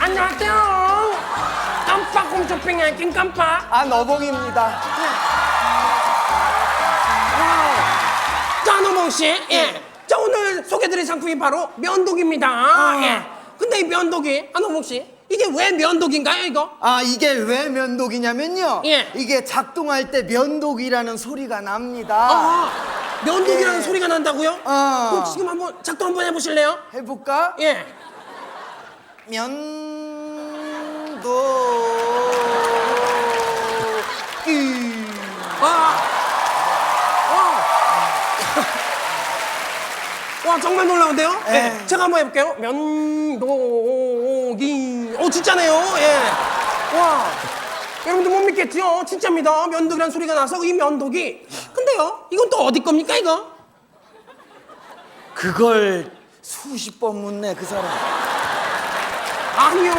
안녕하세요. 깜빡 홈쇼핑의 김깜빡. 아 너봉입니다. 짜노몽 씨. 예. 자 오늘 소개드릴 상품이 바로 면도기입니다. 예. 근데 이 면도기, 안호몽 씨, 이게 왜 면도기인가요, 이거? 아 이게 왜 면도기냐면요. 예. 이게 작동할 때 면도기라는 소리가 납니다. 아, 면도기라는 예. 소리가 난다고요? 어. 그럼 지금 한번 작동 한번 해보실래요? 해볼까? 예. 면도기. 와. 와. 와 정말 놀라운데요? 예. 예. 제가 한번 해볼게요. 면도기. 어 진짜네요. 예. 와. 여러분들 못 믿겠죠? 진짜입니다. 면도기란 소리가 나서 이 면도기. 근데요, 이건 또 어디 겁니까 이거? 그걸 수십 번 묻네 그 사람. 아니요.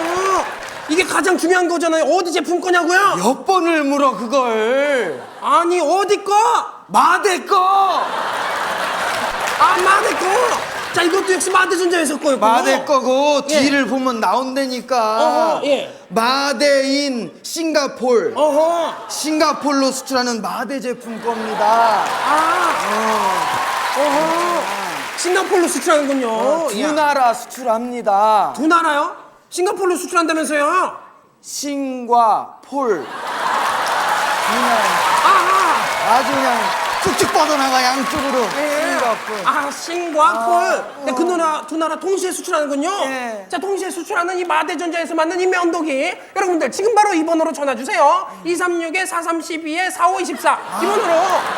이게 가장 중요한 거잖아요. 어디 제품 거냐고요? 몇 번을 물어 그걸. 아니 어디 거? 마대 거. 아 마대 거. 자 이것도 역시 마대 전자에서 거예요. 마대 거고 예. 뒤를 보면 나온다니까. 어허, 예. 마대인 싱가폴. 어허. 싱가폴로 수출하는 마대 제품 겁니다. 아. 어 허. 싱가폴로 수출하는군요. 어, 두 야. 나라 수출합니다. 두 나라요? 싱가폴로 수출한다면서요? 싱과 폴. 두 나라. 아하. 아주 그냥 쭉쭉 뻗어나가 양쪽으로. 예. 싱가폴. 아, 싱과 폴. 네, 그 나라 두 나라 동시에 수출하는군요. 예. 자, 동시에 수출하는 이 마대전자에서 만든 이 면도기. 여러분들 지금 바로 이 번호로 전화 주세요. 236에 4312에 4524. 이 번호로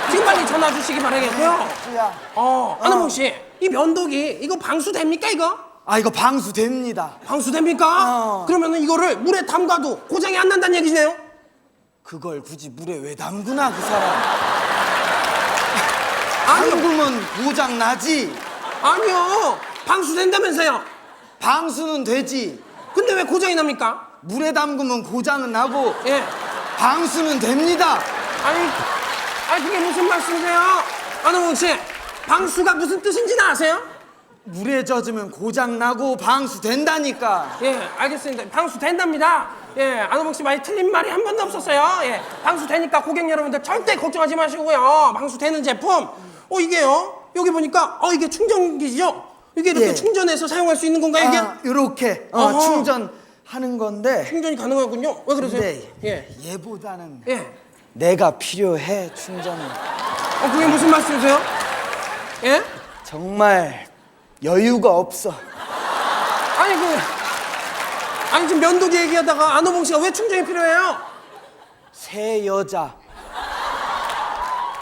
지금 빨리 전화 주시기 바라겠고요. 야. 어, 안호몽 씨, 이 면도기 이거 방수 됩니까 이거? 아 이거 방수 됩니다. 방수 됩니까? 어. 그러면은 이거를 물에 담가도 고장이 안 난다는 얘기네요. 그걸 굳이 물에 왜 담그나 그 사람. 아니요, 담그면 고장 나지. 아니요, 방수 된다면서요. 방수는 되지. 근데 왜 고장이 납니까? 물에 담그면 고장은 나고 예. 방수는 됩니다. 아니, 아니 그게 무슨 말씀이세요? 안호몽 씨, 방수가 무슨 뜻인지는 아세요? 물에 젖으면 고장 나고 방수 된다니까. 예, 알겠습니다. 방수 된답니다. 예, 안호몽 씨 많이 틀린 말이 한 번도 없었어요. 예, 방수 되니까 고객 여러분들 절대 걱정하지 마시고요. 방수 되는 제품. 어, 이게요. 여기 보니까 어 이게 충전기죠? 이게 이렇게 예. 충전해서 사용할 수 있는 건가요, 이게? 아, 요렇게 어, 어허. 충전하는 건데. 충전이 가능하군요. 왜 그러세요? 근데 예. 얘보다는 예. 내가 필요해 충전은. 어, 그게 무슨 말씀이세요? 예? 정말 여유가 없어. 아니 그 아니 지금 면도기 얘기하다가 안호봉 씨가 왜 충전이 필요해요? 새 여자,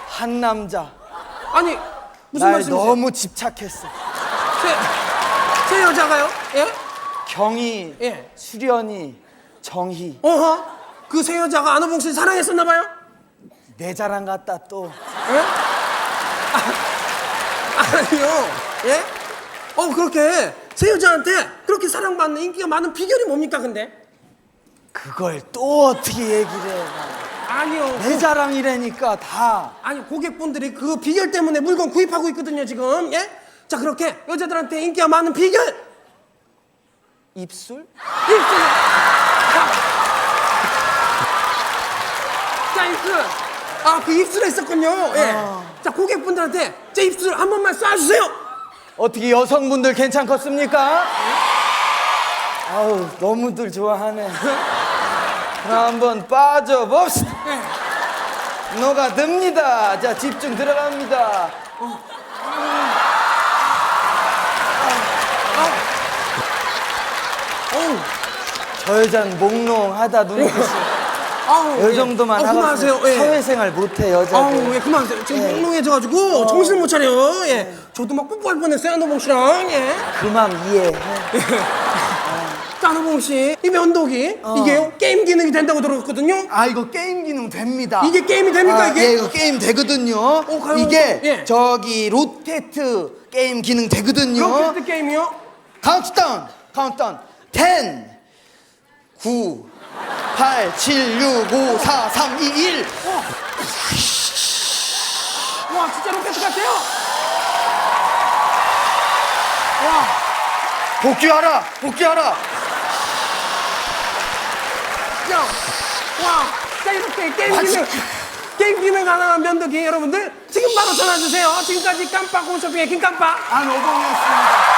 한 남자. 아니 무슨 날 말씀이세요? 너무 집착했어. 새, 새 여자가요? 예? 경희, 예. 수련이, 정희. 어허? 그 새 여자가 안호봉 씨 사랑했었나 봐요? 내 자랑 같다 또. 예? 아, 아니요. 예? 어 그렇게 새 여자한테 그렇게 사랑받는 인기가 많은 비결이 뭡니까 근데? 그걸 또 어떻게 얘기를 해? 아니요. 내 자랑이라니까 다. 아니 고객분들이 그 비결 때문에 물건 구입하고 있거든요 지금. 예? 자 그렇게 여자들한테 인기가 많은 비결 입술? 입술. 자 입술. 아그 입술에 있었군요. 예. 아. 자 고객분들한테 제 입술 한 번만 쏴주세요. 어떻게 여성분들 괜찮겠습니까? 아우 너무들 좋아하네. 한번 빠져봅시다. 예. 너가 듭니다. 자 집중 들어갑니다. 어우. 저 여자는 몽롱하다 눈빛이. 아우. 이 정도만 어, 하고 그만하세요. 예. 사회생활 못해 여자들. 아우 예 그만하세요. 지금 예. 몽롱해져가지고 정신을 못 차려요. 예. 저도 막 뽀뽀할 뻔했어요 한호봉 씨랑. 예. 그만 이해해. 자 아르봉 씨, 이 면도기 어. 이게 게임 기능이 된다고 들었거든요. 아 이거 게임 기능 됩니다. 이게 게임이 됩니까 아, 이게? 예, 이거 게임 되거든요. 어, 가요, 이게 예. 저기 로테트 게임 기능 되거든요. 로테트 게임이요? 카운트다운, 카운트다운. 10, 9, 8, 7, 6, 5, 4, 3, 2, 1. 와, 와 진짜 로켓 같아요. 와. 복귀하라, 복귀하라. 야, 와, 자 이렇게 게임 기능 게임 기능 가능한 면도기 여러분들 지금 바로 전화 주세요. 지금까지 깜빡 홈쇼핑의 김깜빡. 안 오봉이었습니다